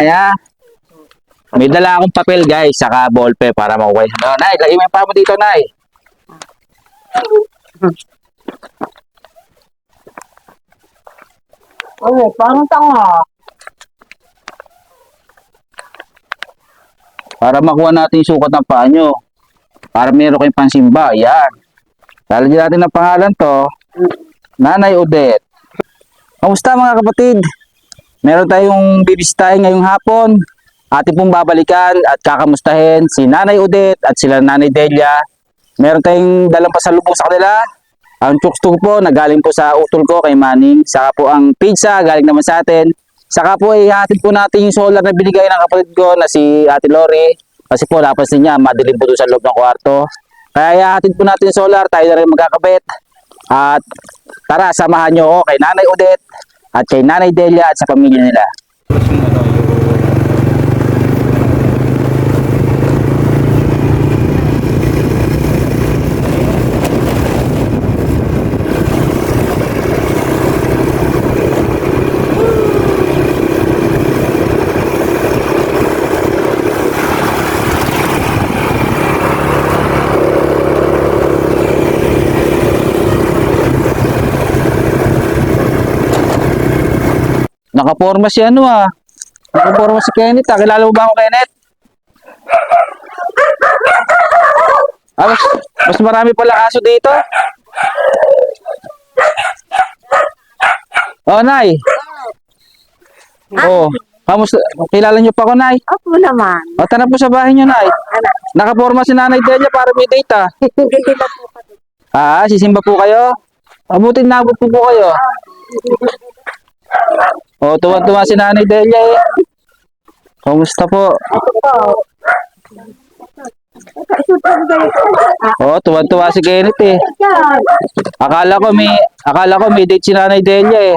Kaya, may dala akong papel guys, saka ballpen para makuha. No, Nay, lagay mo yung pa mo dito, Nay. Oo, parang tanga. Para makuha natin yung sukat ng paa nyo. Para meron kayong pansimba. Yan. Lalagyan natin ng pangalan to. Nanay Odette. Kamusta mga kapatid? Meron tayong bibisitahin ngayong hapon. Ating pong babalikan at kakamustahin si Nanay Odette at sila Nanay Delia. Meron tayong dalang pasalubong sa kanila. Ang chukstug po, nagaling po sa utol ko kay Manning. Saka po ang pizza, galing naman sa atin. Saka po ihatid po natin yung solar na binigay ng kapatid ko na si Ate Lori. Kasi po napansin niya, madilim po doon sa loob ng kwarto. Kaya ihatid po natin yung solar, tayo na rin magkakabit. At tara, samahan niyo ako kay Nanay Odette at kay Nanay Delia at sa pamilya nila. Nakaporma si ano ah. Nakaporma si Kenneth ah. Kilala mo ba ako Kenneth? Ah, mas, mas marami pala kaso dito. Oh, Nay. Oh, kamusta? Kilala niyo pa ako, Nay? Ako naman. O, tara po sa bahay niyo, Nay. Nakaporma si Nanay Delia para may date ah. Ah, sisimba po kayo? Mabuti nabot po po kayo. Oh, tuwa-tuwa si Nanay Delia eh. Kamusta po? Oh, tuwa-tuwa si Kenneth eh. Akala ko may akala ko may date si Nanay Delia eh.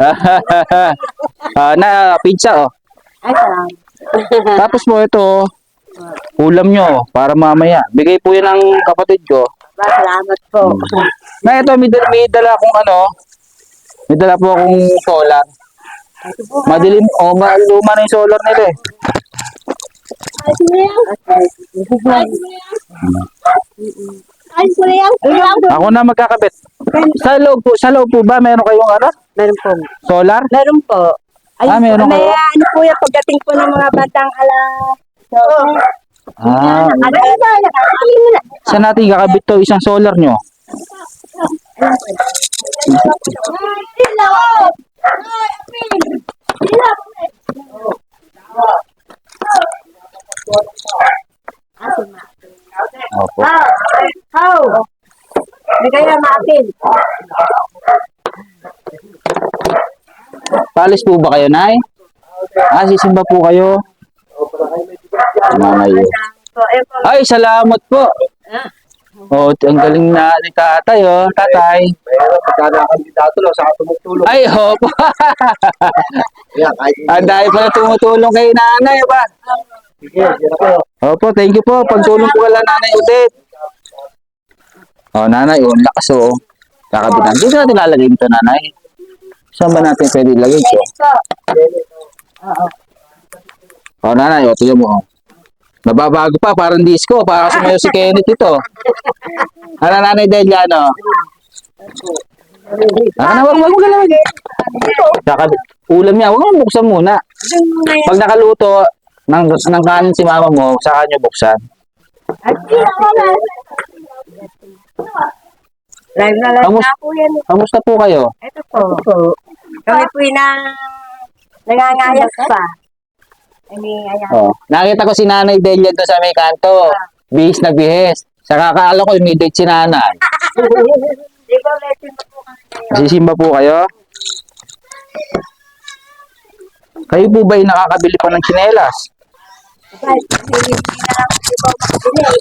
ah, na pizza oh. Tapos po ito oh, ulam nyo para mamaya. Bigay po yan ng kapatid ko. Salamat po. Na ito may, dala- may dala akong ano. May dala po akong solar. Madilim, oh, ma- luma na yung solar nila eh. Ay, kuya. Kuya. Ako na magkakabit. Sa loob po, sa loob po ba meron kayong ano? Meron po. Solar? Meron po. Ay, Ah, meron may kayo? ano po yan pagdating po ng mga batang ala. So, Ah, ano yun? saan natin kakabit to isang solar nyo? Opo. How? Hindi kaya maatin. Palis po ba kayo, Nay? Ah, sisimba po kayo? Nanay. Ay, salamat po. Oh, ang galing na ni tatay, oh. Tatay. Pagkana ang kandidato lang, saka tumutulong. Ay, opo. Kaya kahit ang dahil pala tumutulong kay nanay, ba? Opo, thank you po. Pagtulong po kala nanay Odette. Oh, nanay, oh, lakas, oh. Kakabitan. Dito natin lalagay ito, nanay. Saan ba natin pwede ilagay ito? Oh, nanay, oh, tingnan mo. Nababago pa, parang disco. Para sumayo si Kenneth ito. Ano, nanay Delia, ano? Ah, wag wag wag lang. Saka ulam niya, wag mo buksan muna. Pag nakaluto ng ng kanin si mama mo, saka niyo buksan. Live na live Kamus- na po yan. Kamusta po kayo? Ito po. Kami po yung na nangangayas pa. Hindi, ayan. Oh. Nakita ko si Nanay Delia doon sa may kanto. Bihis na bihis. Saka kaala ko may date si Nanay. Di ba, lesson na po kami po kayo? Kayo po ba nakakabili pa ng tsinelas? Guys, Hindi na lang hindi pa ako nakabili.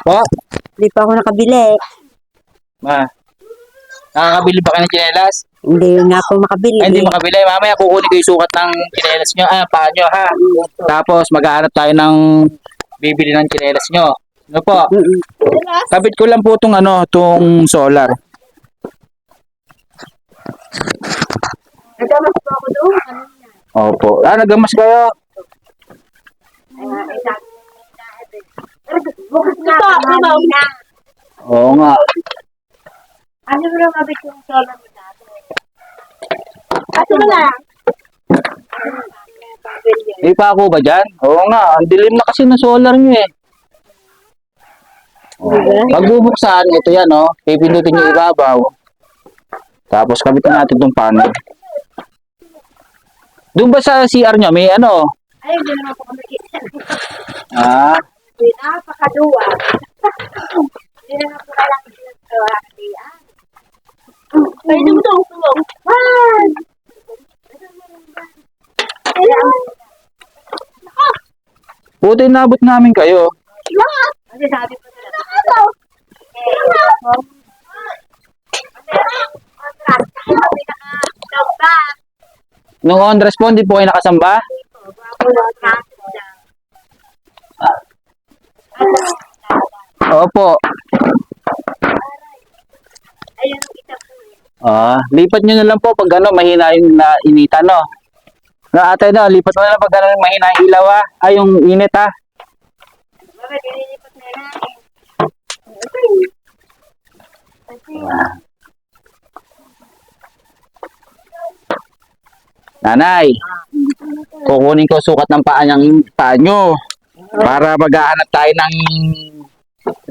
Po? Hindi pa ako nakabili. Ma. Nakakabili pa kayo ng tsinelas? Hindi nga po makabili. Ay, hindi makabili. Mamaya kukunin ko yung sukat ng tsinelas nyo. Ah, paa nyo ha. Tapos maghahanap tayo ng bibili ng tsinelas nyo. Ano po? Kabit ko lang po itong ano, itong solar. Nagkamas po ako doon. Ano Opo. Ah, nagamas kayo. Bukas na, kamali na. Oo nga. Ano mo na mabit yung solo mo dati? Ano mo na? May pa ako ba dyan? Oo nga. Ang dilim na kasi ng solar nyo eh. Oh. Pag bubuksan, ito yan oh. Pipindutin yung ibabaw. Tapos kabitin natin itong panel. Doon ba sa CR nyo, may ano? Ay, hindi naman po kami kita. Ah, Napakaduwa. Hindi naman po kailangan ginagawa kasi ah. Ay, nung tong tulong. Ay! buti nabot namin kayo. Kasi sabi ko na Ano? Nung on respond, di po kayo nakasamba? Opo. Ayun isa po. Ah, lipat nyo na lang po pag ano, mahina yung na inita, no? No, ate, no, lipat mo na lang pag ano, mahina yung ilaw, ah. Ay, yung init, ah. Bakit nililipat na natin? Kasi Nanay, kukunin ko sukat ng paa niyang paa nyo para maghahanap tayo ng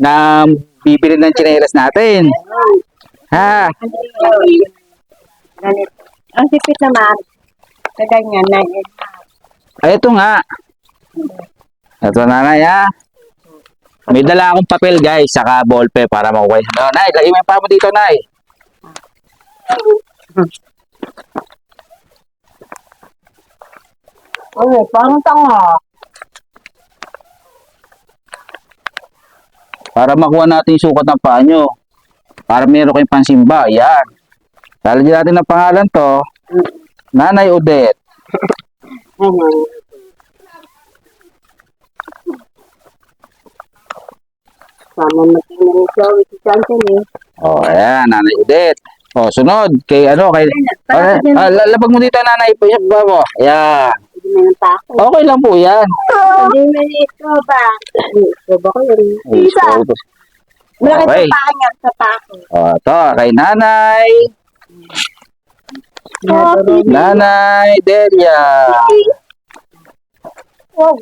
ng bibili ng tsinelas natin. Ha? Ang sipit naman, sa ganyan na. Ay, ito nga. Ito nanay, ha? May dala akong papel, guys, saka ballpen para makuha. No, nay, lagay mo yung paa mo dito, nay. Oo, parang tanga. Para makuha natin yung sukat ng paa nyo. Para meron kayong pansimba. Yan. Lalagyan natin ng pangalan to. Nanay Odette. Ano? Sama matingin ni Chloe si Johnson eh. Oh, ayan, Nanay Odette. Oh, sunod. Kay ano, kay... Ah, ah, la- labag mo dito, Nanay. Puyak ba mo? Ayan. Hindi mo yung pako. Okay lang po yan. Hindi mo ito ba? Ito ba ko yun? Isa. Malaki Okay. sa paa niya sa pako. Oh, to, kay Nanay. Nanay Delia. Wow.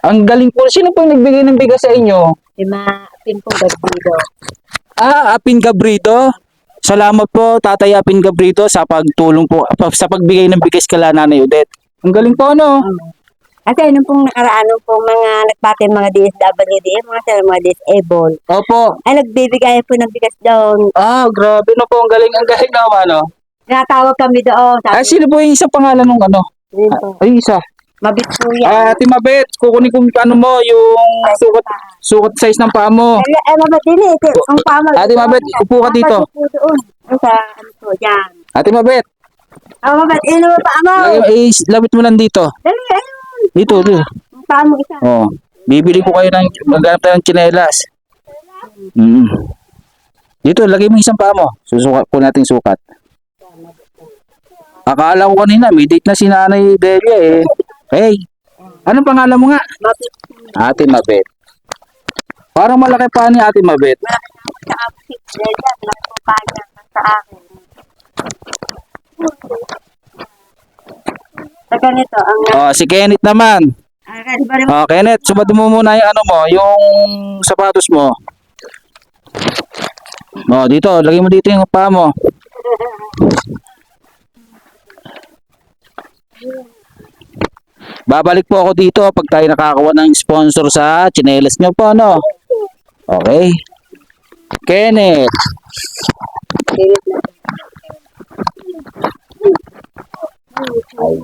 Ang galing po. Sino po yung nagbigay ng bigas sa inyo? Si Ma, Pimpong Garbido. Ah, Apin Gabrito. Salamat po, Tatay Apin Gabrito, sa pagtulong po, sa pagbigay ng bigas kala Nanay Odette. Ang galing po, no? Kasi nung pong nakaraan, nung pong mga nagpati mga DSWD, mga sila mga disable, Opo. ay nagbibigay po ng bigas doon. Ah, grabe na po. Ang galing, ang galing naman, no? Tinatawag kami doon. Ah, Sabi, sino po yung isang pangalan ng ano? Ay, isa. Mabit po yan. Ah, Ate Mabet, kukunin ko ano mo, yung sukat, sukat size ng paa mo. Ay, ay, mabit din eh. Ito, Ang pama. Ate Mabet, upo ka dito. Mabit po doon. Sa, ano po, dyan. Ate Mabet, Ah, mabit. Ino mo pa mo. eh, labit mo lang dito. Dali, ayun. Dito, dito. Ang paa mo isa. Oh, bibili ko kayo ng, maghanap tayo ng tsinelas. Mm. Dito, lagay mo isang paa mo. Susukat po natin sukat. Akala ko kanina, may date na si Nanay Delia eh. Hey, anong pangalan mo nga? Ate Mabet. Parang malaki pa ni Ate Mabet. Sa. Sa ganito, ang... Oh, si Kenneth naman. Ah, Oh, Kenneth, subad mo muna yung ano mo, yung sapatos mo. Oh, dito, lagay mo dito yung paa mo. Babalik po ako dito pag tayo nakakawa ng sponsor sa chinelas nyo po, no? Okay. Kenneth.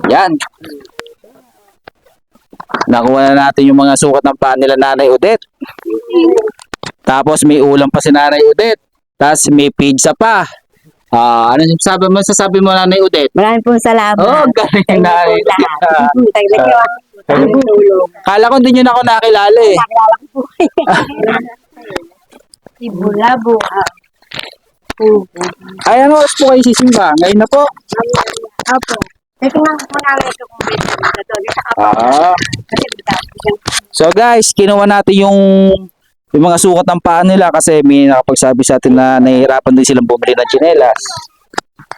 Ayan. Nakuha na natin yung mga sukat ng paa nila Nanay Odette. Tapos may ulam pa si Nanay Odette. Tapos may pizza pa. Ah, ano yung sabi mo sasabi mo Nanay Odette? Maraming pong salamat. Oh, galing po. Thank you. tulong. Kala ko hindi nyo na ako nakilala eh. Nakilala ko po. Si Bulabo. Ah. Pupo. Ay, ano oras po kayo sisimba? Ngayon na po. Apo. Ito kung may na doon. Sa kapatid. Ah. Kasi bigat. So guys, kinuha natin yung yung mga sukat ng paa nila kasi may nakapagsabi sa atin na nahihirapan din silang bumili ng tsinelas.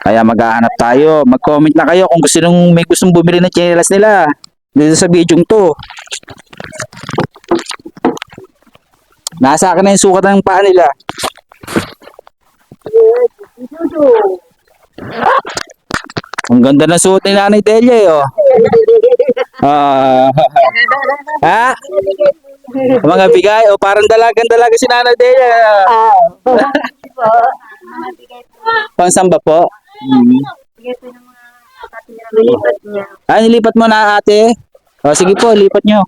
Kaya maghahanap tayo. Mag-comment na kayo kung gusto nung may gustong bumili ng tsinelas nila. Dito sa video to. Nasa akin na yung sukat ng paa nila. Ang ganda ng suot ni Nanay Delia eh, oh. Ah, ha? Mga bigay, o parang dalagan-dalaga si Nanay Delia. Pansamba po? Hmm. Bigay po ng mga kapatid na nalipat niya. Ah, nilipat mo na ate? O, sige po, lipat nyo.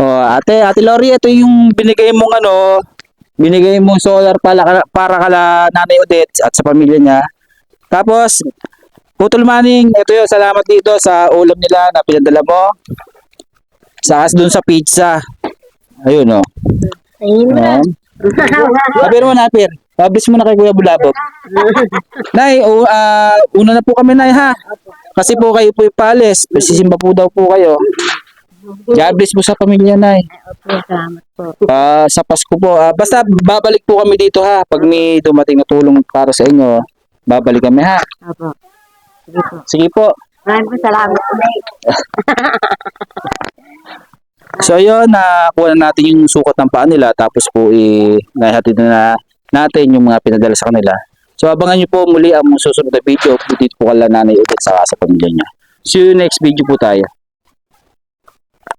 O, ate, ate Lori, ito yung binigay mong ano, binigay mong solar para, para kala Nanay Odette at sa pamilya niya. Tapos, Putol Maning, ito yun, salamat dito sa ulam nila na pinadala mo. Sakas dun sa pizza. Ayun, o. Ayun na. Napir mo, napir. Pablis mo na kay Kuya Bulabog. Nay, o, ah, una na po kami, Nay, ha? Kasi po kayo po ipalis. Sisimba po daw po kayo. God bless po sa pamilya, Nay. Opo, salamat po. Ah, sa Pasko po. Ah, basta babalik po kami dito, ha? Pag may dumating na tulong para sa inyo, babalik kami, ha? Opo. Sige po. Sige po. Maraming salamat po. Nay. So yun, nakuha na natin yung sukat ng paa nila tapos po i nahatid na natin yung mga pinadala sa kanila. So abangan nyo po muli ang susunod na video dito po kala nanay ulit sa, sa pamilya niya. See you next video po tayo.